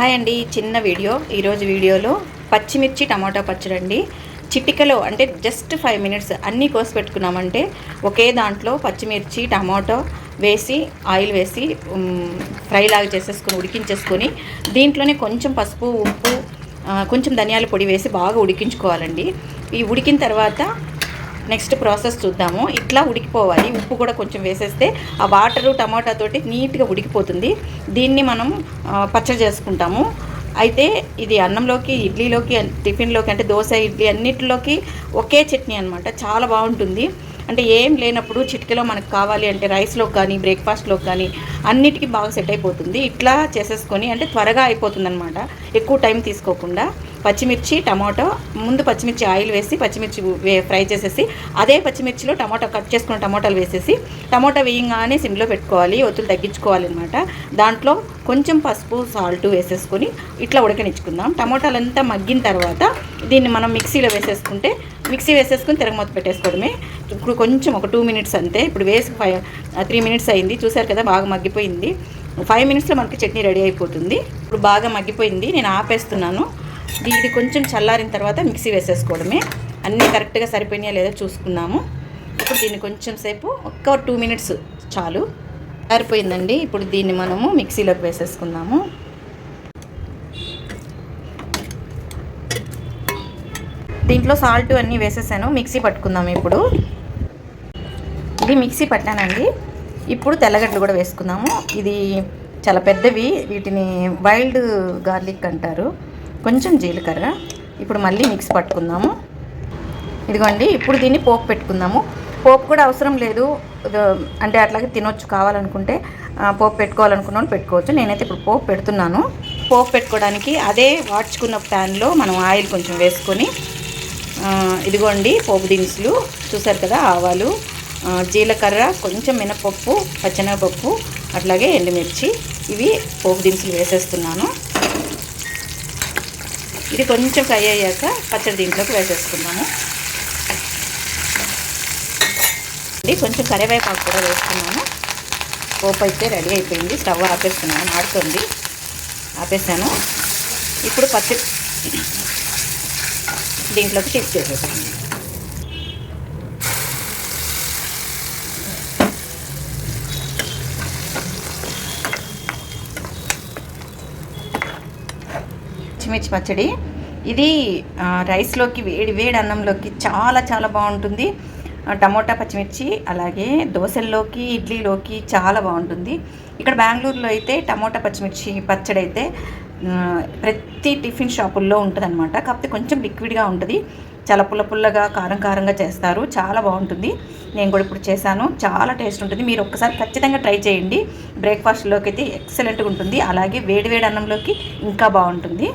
Hi అండి చిన్న video. ఈరోజు వీడియోలో పచ్చిమిర్చి టమాటా పచ్చడి అండి. చిటికలో అంటే జస్ట్ ఫైవ్ మినిట్స్ అన్నీ కోసి పెట్టుకున్నామంటే ఒకే దాంట్లో పచ్చిమిర్చి టమాటో వేసి ఆయిల్ వేసి ఫ్రై లాగా చేసేసుకొని ఉడికించేసుకొని దీంట్లోనే కొంచెం పసుపు ఉప్పు కొంచెం ధనియాల పొడి వేసి బాగా ఉడికించుకోవాలండి. ఈ ఉడికిన తర్వాత నెక్స్ట్ ప్రాసెస్ చూద్దాము. ఇట్లా ఉడికిపోవాలి. ఉప్పు కూడా కొంచెం వేసేస్తే ఆ వాటరు టమాటా తోటి నీట్గా ఉడికిపోతుంది. దీన్ని మనం పచ్చడి చేసుకుంటాము. అయితే ఇది అన్నంలోకి ఇడ్లీలోకి టిఫిన్లోకి అంటే దోశ ఇడ్లీ అన్నిటిలోకి ఒకే చట్నీ అనమాట చాలా బాగుంటుంది. అంటే ఏం లేనప్పుడు చిటికలో మనకు కావాలి అంటే రైస్లో కానీ బ్రేక్ఫాస్ట్లోకి కానీ అన్నిటికీ బాగా సెట్ అయిపోతుంది. ఇట్లా చేసేసుకొని అంటే త్వరగా అయిపోతుంది అనమాట ఎక్కువ టైం తీసుకోకుండా. పచ్చిమిర్చి టమాటో ముందు పచ్చిమిర్చి ఆయిల్ వేసి పచ్చిమిర్చి వే- ఫ్రై చేసేసి అదే పచ్చిమిర్చిలో టమాటో కట్ చేసుకున్న టమాటాలు వేసేసి టమాటా వేయంగానే సిమ్లో పెట్టుకోవాలి ఒత్తులు తగ్గించుకోవాలి అనమాట దాంట్లో కొంచెం పసుపు సాల్ట్ వేసేసుకొని ఇట్లా ఉడకనిచ్చుకుందాం. టమాటాలంతా మగ్గిన తర్వాత దీన్ని మనం మిక్సీలో వేసేసుకుంటే మిక్సీ వేసేసుకుని తిరగమూత పెట్టేసుకోవడమే. ఇప్పుడు కొంచెం ఒక టూ మినిట్స్ అంతే. ఇప్పుడు వేసి ఫైవ్ త్రీ మినిట్స్ అయింది. చూసారు కదా బాగా మగ్గిపోయింది. ఫైవ్ మినిట్స్లో మనకి చట్నీ రెడీ అయిపోతుంది. ఇప్పుడు బాగా మగ్గిపోయింది. నేను ఆపేస్తున్నాను. ఇది కొంచెం చల్లారిన తర్వాత మిక్సీ వేసేసుకోవడమే. అన్నీ కరెక్ట్గా సరిపోయినాయా లేదో చూసుకున్నాము ఇప్పుడు దీన్ని కొంచెం సేపు ఒక్క టూ మినిట్స్ చాలు. సరిపోయిందండి. ఇప్పుడు దీన్ని మనము మిక్సీలోకి వేసేసుకుందాము. దీంట్లో సాల్ట్ అన్నీ వేసేసాను. మిక్సీ పట్టుకుందాం ఇప్పుడు. ఇది మిక్సీ పట్టానండి. ఇప్పుడు తెల్లగడ్డలు కూడా వేసుకుందాము. ఇది చాలా పెద్దవి. వీటిని వైల్డ్ గార్లిక్ అంటారు. కొంచెం జీలకర్ర. ఇప్పుడు మళ్ళీ మిక్స్ పట్టుకుందాము. ఇదిగోండి ఇప్పుడు దీన్ని పోపు పెట్టుకుందాము. పోపు కూడా అవసరం లేదు. అంటే అట్లాగే తినొచ్చు కావాలనుకుంటే పోపు పెట్టుకోవాలనుకున్నాను పెట్టుకోవచ్చు. నేనైతే ఇప్పుడు పోపు పెడుతున్నాను. పోపు పెట్టుకోవడానికి అదే వాడ్చుకున్న ప్యాన్లో మనం ఆయిల్ కొంచెం వేసుకొని ఇదిగోండి పోపు దినుసులు. చూసారు కదా ఆవాలు జీలకర్ర కొంచెం మినపప్పు పచ్చనగపప్పు అట్లాగే ఎండుమిర్చి. ఇవి పోపు దినుసులు వేసేస్తున్నాను. ఇది కొంచెం ఫ్రై అయ్యాక పచ్చడి దీంట్లోకి వేసేసుకున్నాము ఇది కొంచెం కరివేపాకు కూడా వేసుకున్నాను. పోపు అయితే రెడీ అయిపోయింది. స్టవ్ ఆపేస్తున్నాను. ఆడుతుంది ఆపేసాను. ఇప్పుడు పచ్చి దీంట్లోకి షిఫ్ట్ చేసేసాను పచ్చిమిర్చి పచ్చడి. ఇది రైస్లోకి వేడి వేడి అన్నంలోకి చాలా చాలా బాగుంటుంది. టమోటా పచ్చిమిర్చి అలాగే దోశల్లోకి ఇడ్లీలోకి చాలా బాగుంటుంది. ఇక్కడ బెంగళూరులో అయితే టమోటా పచ్చిమిర్చి పచ్చడి అయితే ప్రతి టిఫిన్ షాపుల్లో ఉంటుంది అనమాట కాకపోతే కొంచెం లిక్విడ్గా ఉంటుంది. చాలా పుల్ల పుల్లగా కారం కారంగా చేస్తారు. చాలా బాగుంటుంది. నేను కూడా ఇప్పుడు చేశాను. చాలా టేస్ట్ ఉంటుంది. మీరు ఒక్కసారి ఖచ్చితంగా ట్రై చేయండి. బ్రేక్ఫాస్ట్లోకి అయితే ఎక్సలెంట్గా ఉంటుంది. అలాగే వేడి వేడి అన్నంలోకి ఇంకా బాగుంటుంది.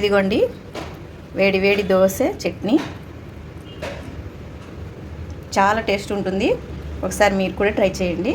ఇదిగోండి వేడి వేడి దోశ చట్నీ. చాలా టేస్ట్ ఉంటుంది. ఒకసారి మీరు కూడా ట్రై చేయండి.